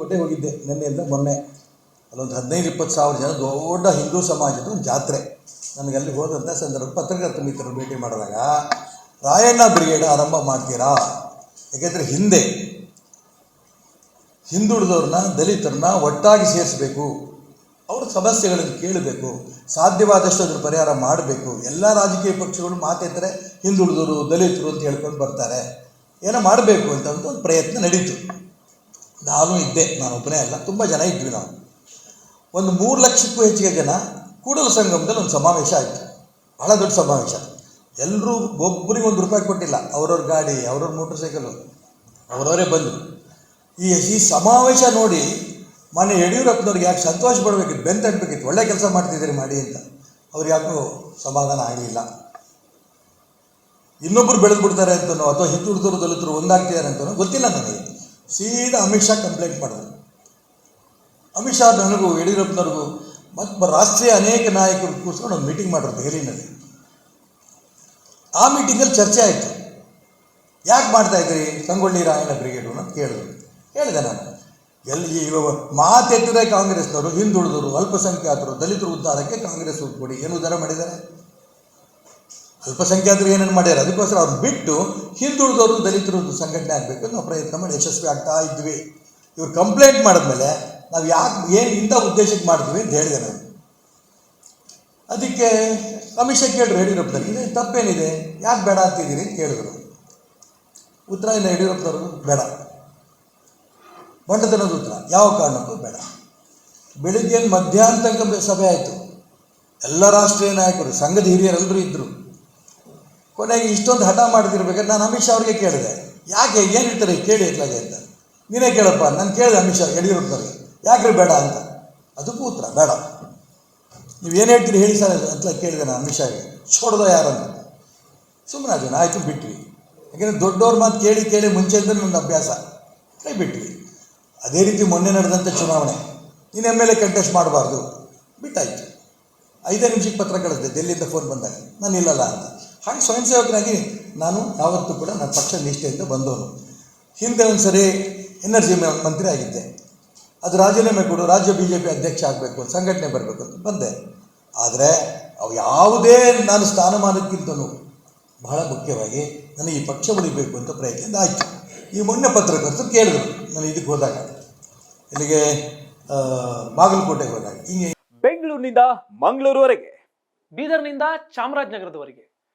ಕೋಟೆಗೆ ಹೋಗಿದ್ದೆ ನಿನ್ನೆಯಿಂದ ಮೊನ್ನೆ. ಅಲ್ಲೊಂದು ಹದಿನೈದು, ಇಪ್ಪತ್ತು ಸಾವಿರ ಜನ ದೊಡ್ಡ ಹಿಂದೂ ಸಮಾಜದ ಒಂದು ಜಾತ್ರೆ. ನನಗೆ ಅಲ್ಲಿ ಹೋದಂಥ ಸಂದರ್ಭ ಪತ್ರಕರ್ತ ಮಿತ್ರರು ಭೇಟಿ ಮಾಡಿದಾಗ, ರಾಯಣ್ಣ ಬ್ರಿಗೇಡ್ ಆರಂಭ ಮಾಡ್ತೀರಾ? ಯಾಕೆಂದರೆ ಹಿಂದೆ ಹಿಂದುಳಿದವ್ರನ್ನ, ದಲಿತರನ್ನ ಒಟ್ಟಾಗಿ ಸೇರಿಸಬೇಕು. ಅವ್ರ ಸಮಸ್ಯೆಗಳನ್ನು ಕೇಳಬೇಕು. ಸಾಧ್ಯವಾದಷ್ಟು ಅದ್ರ ಪರಿಹಾರ ಮಾಡಬೇಕು. ಎಲ್ಲ ರಾಜಕೀಯ ಪಕ್ಷಗಳು ಮಾತೆತ್ತರೆ ಹಿಂದುಳಿದವರು ದಲಿತರು ಅಂತ ಹೇಳ್ಕೊಂಡು ಬರ್ತಾರೆ. ಏನೋ ಮಾಡಬೇಕು ಅಂತ ಒಂದು ಪ್ರಯತ್ನ ನಡೀತು. ನಾನು ಇದ್ದೆ, ನಾನು ಒಬ್ಬನೇ ಅಲ್ಲ, ತುಂಬ ಜನ ಇದ್ವಿ ನಾವು. ಒಂದು ಮೂರು ಲಕ್ಷಕ್ಕೂ ಹೆಚ್ಚಿಗೆ ಜನ ಕೂಡಲ ಸಂಗಮದಲ್ಲಿ ಒಂದು ಸಮಾವೇಶ ಆಯಿತು. ಭಾಳ ದೊಡ್ಡ ಸಮಾವೇಶ. ಎಲ್ಲರೂ ಒಬ್ಬರಿಗೆ ಒಂದು ರೂಪಾಯಿ ಕೊಟ್ಟಿಲ್ಲ, ಅವ್ರವ್ರ ಗಾಡಿ, ಅವ್ರವ್ರ ಮೋಟ್ರ್ ಸೈಕಲು ಅವರವರೇ ಬಂದರು. ಈ ಈ ಸಮಾವೇಶ ನೋಡಿ ಮನೆ ಯಡಿಯೂರಪ್ಪನವ್ರಿಗೆ ಯಾಕೆ ಸಂತೋಷ ಪಡಬೇಕಿತ್ತು ಬೆನ್ ತಟ್ಟಬೇಕಿತ್ತು ಒಳ್ಳೆ ಕೆಲಸ ಮಾಡ್ತಿದ್ದೀರಿ ಮಾಡಿ ಅಂತ. ಅವ್ರು ಯಾಕೂ ಸಮಾಧಾನ ಆಗಲಿಲ್ಲ. ಇನ್ನೊಬ್ಬರು ಬೆಳೆದು ಬಿಡ್ತಾರೆ ಅಂತನೋ, ಅಥವಾ ಹಿಂದುಳಿದವರು ದಲಿತರು ಒಂದಾಗ್ತಿದ್ದಾರೆ ಅಂತನೋ, ಗೊತ್ತಿಲ್ಲ ನನಗೆ. ಸೀದಾ ಅಮಿತ್ ಶಾ ಕಂಪ್ಲೇಂಟ್ ಮಾಡಿದ್ರು. ಅಮಿತ್ ಶಾ ನನಗೂ, ಯಡಿಯೂರಪ್ಪನವ್ರಿಗೂ ಮತ್ತು ರಾಷ್ಟ್ರೀಯ ಅನೇಕ ನಾಯಕರು ಕೂರಿಸ್ಕೊಂಡು ಒಂದು ಮೀಟಿಂಗ್ ಮಾಡಿದ್ರು ದೆಹಲಿನಲ್ಲಿ. ಆ ಮೀಟಿಂಗಲ್ಲಿ ಚರ್ಚೆ ಆಯಿತು. ಯಾಕೆ ಮಾಡ್ತಾ ಇದ್ರಿ? ಸಂಗೊಳ್ಳಿ ರಾಯಣ್ಣ ಬ್ರಿಗೇಡು ಅಂತ ಕೇಳಿದ್ರು. ಹೇಳಿದೆ ನಾನು. ಎಲ್ಲಿ ಇವಾಗ ಮಾತೆತ್ತಿದೆ ಕಾಂಗ್ರೆಸ್ನವರು, ಹಿಂದುಳಿದವರು, ಅಲ್ಪಸಂಖ್ಯಾತರು, ದಲಿತರು ಉದ್ಧಾರಕ್ಕೆ ಕಾಂಗ್ರೆಸ್ ಕೊಡಿ ಏನು ಉದ್ಧಾರ ಮಾಡಿದ್ದಾರೆ? ಅಲ್ಪಸಂಖ್ಯಾತರು ಏನೇನು ಮಾಡ್ಯಾರ? ಅದಕ್ಕೋಸ್ಕರ ಅವ್ರು ಬಿಟ್ಟು ಹಿಂದುಳಿದವರು ದಲಿತರು ಸಂಘಟನೆ ಆಗಬೇಕು ನಾವು ಪ್ರಯತ್ನ ಮಾಡಿ ಯಶಸ್ವಿ ಆಗ್ತಾ ಇದ್ವಿ. ಇವ್ರು ಕಂಪ್ಲೇಂಟ್ ಮಾಡಿದ್ಮೇಲೆ ನಾವು ಯಾಕೆ ಏನು ಇಂಥ ಉದ್ದೇಶಕ್ಕೆ ಮಾಡ್ತೀವಿ ಅಂತ ಹೇಳಿದೆ ನಾನು. ಅದಕ್ಕೆ ಶಾ ಕೇಳಿದ್ರು ಯಡಿಯೂರಪ್ಪನವ್ರು, ಇದು ತಪ್ಪೇನಿದೆ? ಯಾಕೆ ಬೇಡ ಅಂತಿದ್ದೀರಿ ಅಂತ ಕೇಳಿದ್ರು ಉತ್ತರ ಇಲ್ಲ, ಯಡಿಯೂರಪ್ಪನವರು, ಬೇಡ. ಬಂಡತನದ ಉತ್ತರ, ಯಾವ ಕಾರಣಕ್ಕೂ ಬೇಡ. ಬೆಳಿಗ್ಗೆ ಮಧ್ಯಾಹ್ನ ತನಕ ಸಭೆ ಆಯಿತು. ಎಲ್ಲ ರಾಷ್ಟ್ರೀಯ ನಾಯಕರು, ಸಂಘದ ಹಿರಿಯರೆಲ್ಲರೂ ಇದ್ದರು ಕೊನೆಗೆ ಇಷ್ಟೊಂದು ಹಠ ಮಾಡ್ತಿರ್ಬೇಕಾದ್ರೆ ನಾನು ಅಮಿತ್ ಶಾ ಅವ್ರಿಗೆ ಕೇಳಿದೆ. ಯಾಕೆ, ಏನು ಹೇಳ್ತಾರೆ? ಕೇಳಿ ಎತ್ಲಾಗೆ ಅಂತ. ನೀನೇ ಕೇಳಪ್ಪ, ನಾನು ಕೇಳಿದೆ ಅಮಿತ್ ಶಾ ಯಡಿಯೂರಪ್ಪನವ್ರಿಗೆ ಯಾಕ್ರಿ ಬೇಡ ಅಂತ. ಅದಕ್ಕೂ ಉತ್ತರ, ಬೇಡ. ನೀವು ಏನು ಹೇಳ್ತೀರಿ ಹೇಳಿ ಸರ್ ಅಂತ ಕೇಳಿದೆ ನಾನು ಅಮಿತ್ ಶಾಗೆ. ಸೋಡ್ದ ಯಾರನ್ನು ಸುಮ್ಮನೆ ಅದನ್ನು ಆಯಿತು, ಬಿಟ್ವಿ. ಯಾಕೆಂದರೆ ದೊಡ್ಡವ್ರ ಮಾತು ಕೇಳಿ ಕೇಳಿ ಮುಂಚೆಯಿಂದ ನನ್ನ ಅಭ್ಯಾಸ. ಕೈ ಬಿಟ್ವಿ. ಅದೇ ರೀತಿ ಮೊನ್ನೆ ನಡೆದಂಥ ಚುನಾವಣೆ. ನೀನು ಎಂ ಎಲ್ ಎ ಕಂಟೆಸ್ಟ್ ಮಾಡಬಾರ್ದು. ಬಿಟ್ಟಾಯಿತು. ಐದೇ ನಿಮಿಷಕ್ಕೆ ಪತ್ರ ಕಳಿಸಿದೆ ಡೆಲ್ಲಿಯಿಂದ ಫೋನ್ ಬಂದಾಗ. ನಾನು ಇಲ್ಲಲ್ಲ ಅಂತ. ಹಾಗೆ ಸ್ವಯಂ ಸೇವಕನಾಗಿ ನಾನು ಯಾವತ್ತೂ ಕೂಡ ನನ್ನ ಪಕ್ಷ ನಿಷ್ಠೆಯಿಂದ ಬಂದವನು. ಹಿಂದೆ ಒಂದು ಸರಿ ಎನರ್ಜಿ ಮಂತ್ರಿ ಆಗಿದ್ದೆ. ಅದು ರಾಜೀನಾಮೆ ಕೊಡು, ರಾಜ್ಯ ಬಿ ಜೆ ಪಿ ಅಧ್ಯಕ್ಷ ಆಗಬೇಕು, ಸಂಘಟನೆ ಬರಬೇಕು ಅಂತ ಬಂದೆ. ಆದರೆ ಅವು ಯಾವುದೇ ನಾನು ಸ್ಥಾನಮಾನಕ್ಕಿಂತಲೂ ಬಹಳ ಮುಖ್ಯವಾಗಿ ನನಗೆ ಈ ಪಕ್ಷ ಉಳಿಬೇಕು ಅಂತ ಪ್ರಯತ್ನ ಆಯಿತು. ಈ ಮೊನ್ನೆ ಪತ್ರಕರ್ತರು ಕೇಳಿದ್ರು ನಾನು ಇದಕ್ಕೆ ಹೋದಾಗ. ಇಲ್ಲಿಗೆ ಬಾಗಲಕೋಟೆಗೆ ಹೋದಾಗ. ಹಿಂಗೆ ಬೆಂಗಳೂರಿನಿಂದ ಮಂಗಳೂರುವರೆಗೆ, ಬೀದರ್ನಿಂದ ಚಾಮರಾಜನಗರದವರೆಗೆ.